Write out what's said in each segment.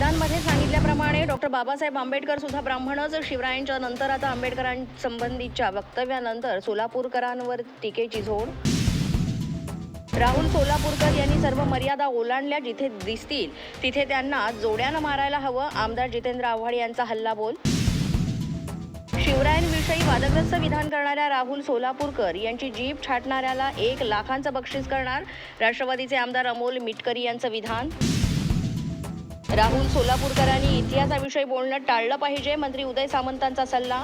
Doctor Babasaheb Ambedkar सुद्धा ब्राह्मणच. शिवरायांच्या नंतर आता आंबेडकरांसंबंधीच्या वक्तव्यानंतर सोलापूरकरांवर टीकेची झोड. राहुल सोलापूरकर यांनी सर्व मर्यादा ओलांडल्या जिथे दिसतील तिथे त्यांना जोड्यानं मारायला हवं आमदार जितेंद्र आव्हाड यांचा हल्ला बोल. शिवरायांविषयी वादग्रस्त विधान करणाऱ्या राहुल सोलापूरकर यांची जीप छाटणाऱ्याला एक लाखांचं बक्षीस करणार राष्ट्रवादीचे आमदार अमोल मिटकरी यांचं विधान. राहुल सोलापूरकरांनी इतिहासाविषयी बोलणं टाळलं पाहिजे मंत्री उदय सामंतांचा सल्ला.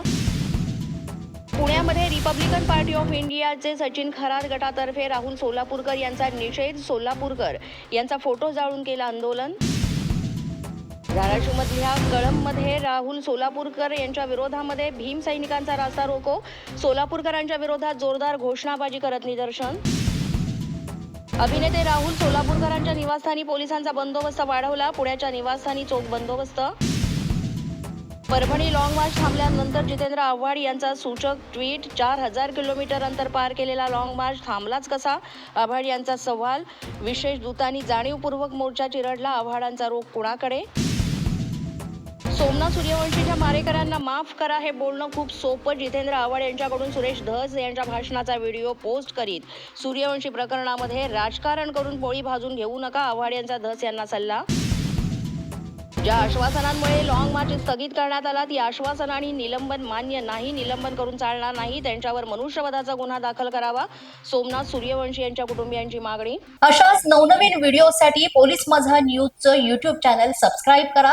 पुण्यामध्ये रिपब्लिकन पार्टी ऑफ इंडियाचे सचिन खरात गटातर्फे राहुल सोलापूरकर यांचा निषेध सोलापूरकर यांचा फोटो जाळून केला आंदोलन. धाराशिवमधल्या कळंबमध्ये राहुल सोलापूरकर यांच्या विरोधामध्ये भीम सैनिकांचा रास्ता रोको सोलापूरकरांच्या विरोधात जोरदार घोषणाबाजी करत निदर्शन. अभिनेते राहुल सोलापूरकरांच्या निवासस्थानी पोलिसांचा बंदोबस्त वाढवला. पुण्याच्या निवासस्थानी चोख बंदोबस्त. परभणी लाँग मार्च थांबल्यानंतर जितेंद्र आव्हाड यांचा सूचक ट्विट चार हजार किलोमीटर अंतर पार केलेला लाँग मार्च थांबलाच कसा? आव्हाड यांचा सवाल विशेष दूतांनी जाणीवपूर्वक मोर्चा चिरडला आव्हाडांचा रोग कुणाकडे? सोमनाथ सूर्यवंशीच्या मारेकरांना माफ करा हे बोलणं खूप सोपं. जितेंद्र आव्हाड यांच्याकडून सुरेश धस यांच्या भाषणाचा व्हिडिओ पोस्ट करीत सूर्यवंशी प्रकरणामध्ये राजकारण करून पोळी भाजून घेऊ नका आव्हाड यांचा धस यांना सल्ला. ज्या आश्वासनांमुळे लाँग मार्च स्थगित करण्यात आला ती आश्वासन आणि निलंबन मान्य नाही. निलंबन करून चालणार नाही. त्यांच्यावर मनुष्यवधाचा गुन्हा दाखल करावा. सोमनाथ सूर्यवंशी यांच्या कुटुंबियांची मागणी. अशाच नवनवीन व्हिडिओसाठी पोलीस माझा न्यूजचं युट्यूब चॅनल सबस्क्राईब करा.